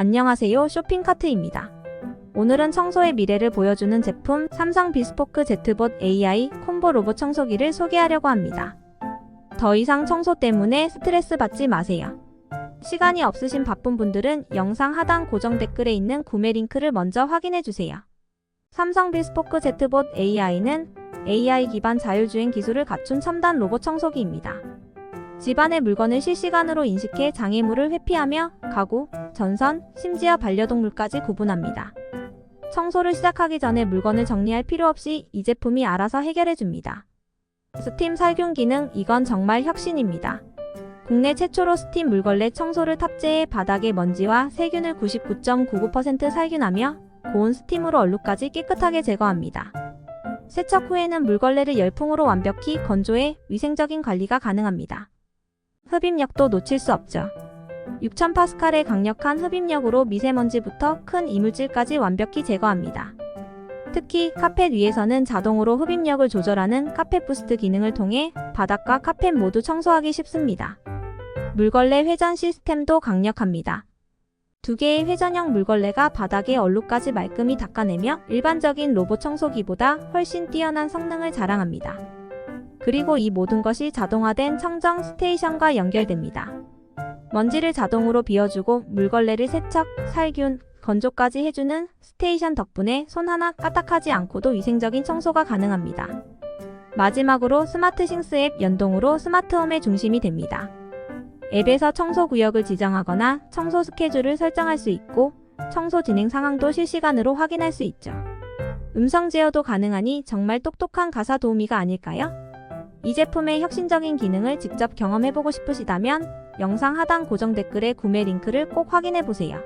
안녕하세요 쇼핑카트입니다. 오늘은 청소의 미래를 보여주는 제품 삼성 비스포크 제트봇 AI 콤보 로봇 청소기를 소개하려고 합니다. 더 이상 청소 때문에 스트레스 받지 마세요. 시간이 없으신 바쁜 분들은 영상 하단 고정 댓글에 있는 구매 링크를 먼저 확인해 주세요. 삼성 비스포크 제트봇 AI는 AI 기반 자율주행 기술을 갖춘 첨단 로봇 청소기입니다. 집안의 물건을 실시간으로 인식해 장애물을 회피하며 가구, 전선, 심지어 반려동물까지 구분합니다. 청소를 시작하기 전에 물건을 정리할 필요 없이 이 제품이 알아서 해결해 줍니다. 스팀 살균 기능 이건 정말 혁신입니다. 국내 최초로 스팀 물걸레 청소를 탑재해 바닥의 먼지와 세균을 99.99% 살균하며 고온 스팀으로 얼룩까지 깨끗하게 제거합니다. 세척 후에는 물걸레를 열풍으로 완벽히 건조해 위생적인 관리가 가능합니다. 흡입력도 놓칠 수 없죠. 6000파스칼의 강력한 흡입력으로 미세먼지부터 큰 이물질까지 완벽히 제거합니다. 특히 카펫 위에서는 자동으로 흡입력을 조절하는 카펫 부스트 기능을 통해 바닥과 카펫 모두 청소하기 쉽습니다. 물걸레 회전 시스템도 강력합니다. 두 개의 회전형 물걸레가 바닥의 얼룩까지 말끔히 닦아내며 일반적인 로봇 청소기보다 훨씬 뛰어난 성능을 자랑합니다. 그리고 이 모든 것이 자동화된 청정 스테이션과 연결됩니다. 먼지를 자동으로 비워주고 물걸레를 세척, 살균, 건조까지 해주는 스테이션 덕분에 손 하나 까딱하지 않고도 위생적인 청소가 가능합니다. 마지막으로 스마트 싱스 앱 연동으로 스마트홈의 중심이 됩니다. 앱에서 청소 구역을 지정하거나 청소 스케줄을 설정할 수 있고 청소 진행 상황도 실시간으로 확인할 수 있죠. 음성 제어도 가능하니 정말 똑똑한 가사 도우미가 아닐까요? 이 제품의 혁신적인 기능을 직접 경험해보고 싶으시다면 영상 하단 고정 댓글에 구매 링크를 꼭 확인해 보세요.